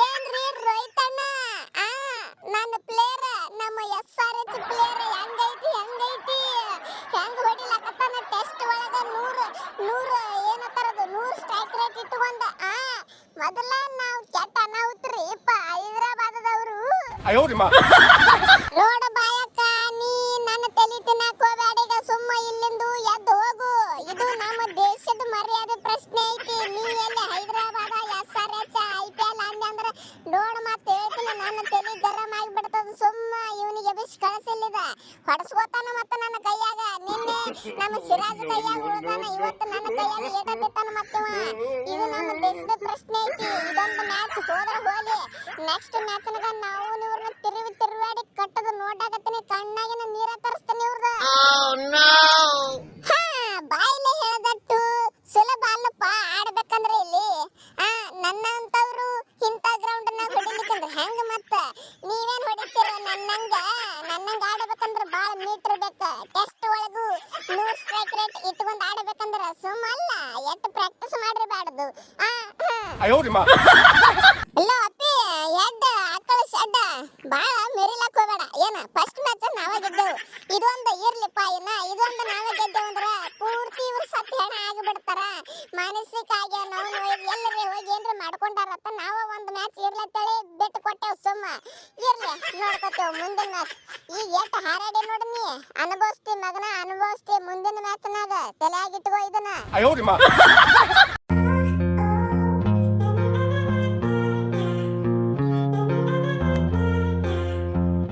ಏನ್ರಿ ರೋಹಿತಣ್ಣ? ಆ ನನ್ನ ಪ್ಲೇಯರ್ ನಮ್ಮ ಎಸ್ ಆರ್ ಎಚ್ ಪ್ಲೇಯರ್ ಹೆಂಗೈತಿ ಹೆಂಗೈತಿ? ಹೆಂಗ್ ಹೊಡಿಲಕತ್ತಾನ ಟೆಸ್ಟ್ ಒಳಗ? ನೂರ ನೂರ ಏನತ್ತಾರದು ನೂರ ಸ್ಟ್ರೈಕ್ ರೇಟ್ ಇಟ್ಕೊಂಡ. ಆ ಮೊದಲ ನಾವು ಕೆಟ್ಟ ಅನಾಹುತ್ರಿ ಇಪ್ಪ ಹೈದರಾಬಾದದವರು ರೋಡ್ ಬಾಯಕ್ಕ ನೀ ನನ್ನ ತಲೆ ತಿನ್ನಕ್ ಹೋಗ್ಬೇಡೀಗ ಸುಮ್ಮ ಇಲ್ಲಿಂದ ಎದ್ದು ಹೋಗು. ಇದು ನಮ್ಮ ದೇಶದ ಮರ್ಯಾದೆ ಪ್ರಶ್ನೆ ಐತಿ. ನೀ ಎಲ್ಲಿ ಹೈದರಾಬಾದ್ ನೋಡ್ ಮತ್ತೆ ಹೇಳ್ತೀನಿ, ನನ್ನ ತಲೆ ಗರಂ ಸುಮ್ಮ ಇವನಿಗೆ ಎಬಿಸ್ ಕಳಿಸಲಿದ ಹೊಡಸ್ಕೋತಾನ ಮತ್ತ ನನ್ನ ಕೈಯಾಗ. ನಿನ್ನೆ ನಮ್ಮ ಕೈಯಾಗ ಉಳ್ದಾನ, ಇವತ್ತು ನನ್ನ ಕೈಯಾಗ ಏಟತ್ತಿತ್ತಾನ ಮತ್ತವ ಇದು ನಮ್ಮ ದೇಶದ ಪ್ರಶ್ನೆ ಐತಿ, ಇದೊಂದು ಮ್ಯಾಚ್ ಹೋದ್ರ ಹೋಲಿ. ನೆಕ್ಸ್ಟ್ ಮ್ಯಾಚ್ನಾಗ ನಾವು ತಿರುವಿ ತಿರುವಾಡಿ ಕಟ್ಟದ ನೋಡಾಕತ್ತೀನಿ, ಕಣ್ಣಾಗಿನ ನೀರ ನನ್ನಂಗೆ ಆಡಬೇಕಂದ್ರೆ ಬಾಳ ಮೀಟರ್ ಬೇಕು. ಟೆಸ್ಟ್ ಒಳಗೂ ನೂರು ಸ್ಟ್ರೈಕ್ ರೇಟ್ ಇಟ್ಕೊಂಡು ಆಡಬೇಕಂದ್ರೆ ಸುಮ್ಮ ಅಲ್ಲ ಎಷ್ಟು ಪ್ರಾಕ್ಟೀಸ್ ಮಾಡಿರಬಾರ್ದು. ಅಲ್ಲ ಅಪ್ಪಿ ಎಡ್ಡ ಆಕಳ ಶೆಡ್ಡ. ಬಾಳ ಮೆರಿಲಾಕ್ ಹೋಗಬೇಡ. ಏನ ಫಸ್ಟ್ ಮ್ಯಾಚ್ ನಾವೇ ಗೆದ್ದೆವು. ಇದೊಂದು ಇರ್ಲಿಪ್ಪ ಇನ್ನ ಇದೊಂದು ನಾವೇ ಗೆದ್ದೆವು ಅಂದ್ರೆ ಮಾನಸಿಕ ನಾವು ಎಲ್ಲರೇ ಹೋಗಿ ಏನ್ರ ಮಾಡ್ಕೊಂಡಾರತ್ತ? ನಾವ ಒಂದ್ ಮ್ಯಾಚ್ ಇರ್ಲತ್ತೇಳಿ ಬಿಟ್ಟು ಕೊಟ್ಟೆವ್ ಸುಮ್ಮ. ಇರ್ಲಿ, ನೋಡ್ಕೊತೇವ್ ಮುಂದಿನ ಮ್ಯಾಚ್ ಈ ಎಷ್ಟು ಹಾರಾಡಿ ನೋಡ ನೀ? ಅನುಭವಿಸ್ತಿ ಮಗನ, ಅನುಭವಿಸ್ತಿ ಮುಂದಿನ ಮ್ಯಾಚ್ನಾಗ ತಲೆಯಾಗಿಟ್ಕೋ ಇದನ್ನ.